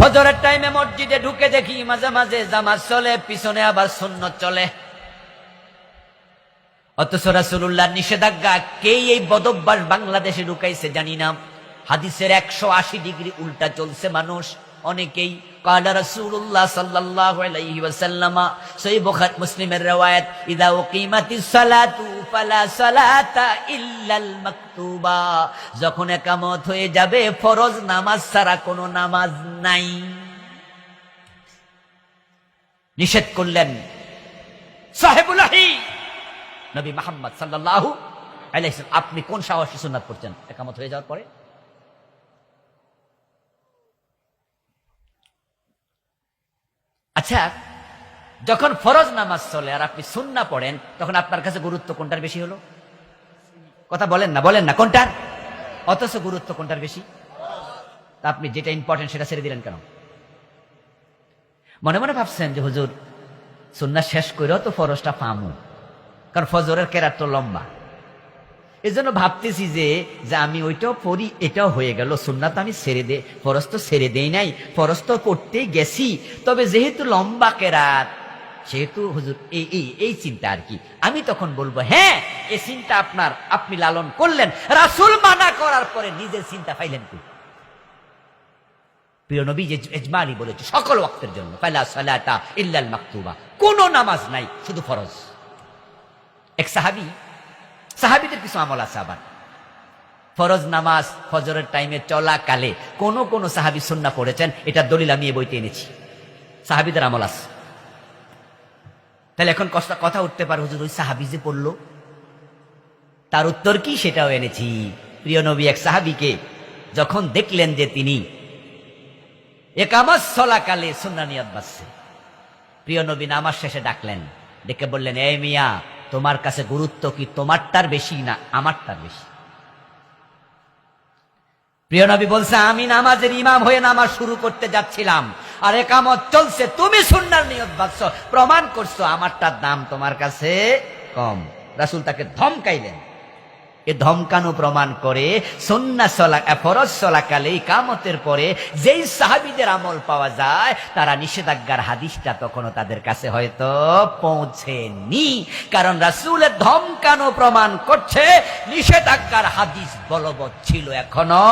ফজরের টাইমে মসজিদে ঢুকে দেখি মাঝে মাঝে জামাজ চলে, পিছনে আবার সুন্নত চলে। অথচ রাসুল্লাহ নিষেধাজ্ঞা কে এই বদভ্যাস বাংলাদেশে ঢুকাইছে জানি না। হাদিসের একশো আশি ডিগ্রি উল্টা চলছে মানুষ। অনেকেই কালা রাসূলুল্লাহ সাল্লাল্লাহু আলাইহি বুখারী মুসলিমের যখন একামত হয়ে যাবে, ফরজ নামাজ ছাড়া কোনো নামাজ নাই। নিষেধ করলেন সাহেবুল্লাহি নবী মোহাম্মদ সাল্লাল্লাহু আলাইহি আপনি কোন সাহসী সুন্নাত পড়ছেন? একামত হয়ে যাওয়ার পরে? আচ্ছা যখন ফরজ নামাজ চলে আর আপনি সুন্না পড়েন, তখন আপনার কাছে গুরুত্ব কোনটার বেশি হলো? কথা বলেন না বলেন না, কোনটার? অথচ গুরুত্ব কোনটার বেশি? আপনি যেটা ইম্পর্টেন্ট সেটা ছেড়ে দিলেন কেন? মনে মনে ভাবছেন যে, হুজুর, সুন্না শেষ করেও তো ফরজটা পামু কারণ ফজরের কেরাত তো লম্বা। এই জন্য ভাবতেছি যে যে আমি ওইটাও পড়ি, এটাও হয়ে গেল। সুন্নাত আমি ছেড়ে দে, ফরজ তো ছেড়ে দেই নাই, ফরজ তো পড়তেই গেছি। তবে যেহেতু লম্বা কেরাত, সেহেতু হুজুর, এই এই এই চিন্তা আর কি। আমি তখন বলব হ্যাঁ এই চিন্তা আপনার, আপনি লালন করলেন। রাসুল মানা করার পরে নিজের চিন্তা পাইলেন কি প্রিয় নবী যে বলেছে, সকল ওয়াক্তের জন্য সালাতা ইল্লাল মাকতুবা। কোন নামাজ নাই, শুধু ফরজ। এক সাহাবী সাহাবিদের কিছু আমল আছে আবার। ফরজ নামাজ, ফজরের টাইমে চলাকালে কোন কোন সাহাবি সুন্না পড়েছেন, এটা দলিল আমি এই বইতে এনেছি। সাহাবিদের আমল আছে। তাহলে এখন কষ্ট কথা উঠতে পারে, হুজুর, ওই সাহাবি যে পড়ল। তার উত্তর কি সেটাও এনেছি। প্রিয় নবী, এক সাহাবিকে যখন দেখলেন যে তিনি একামাজ চলাকালে সুন্না নিয়ত বাসছে প্রিয় নবী নামাজ শেষে ডাকলেন। ডেকে বললেন, এ মিয়া তোমার কাছে গুরুত্ব কি? তোমারটার বেশি না আমারটার বেশি? প্রিয় নবী বলছে, আমি নামাজের ইমাম হয়ে নামাজ শুরু করতে যাচ্ছিলাম। আর একামত চলছে, তুমি সুন্নার নিয়ত বাঁচছ প্রমাণ করছ, আমারটার দাম তোমার কাছে কম। রাসুল তাকে ধমকাইলেন। এ ধমকানো প্রমাণ করে সন্না চলা ফরজ চলাকালে কামতের পরে যেই সাহাবিদের আমল পাওয়া যায়, তারা নিষেধাজ্ঞার হাদিসটা তখনও তাদের কাছে হয়তো পৌঁছেনি। কারণ রাসুলের ধমকানো প্রমাণ করছে, নিষেধাজ্ঞার হাদিস বলবৎ ছিল এখনও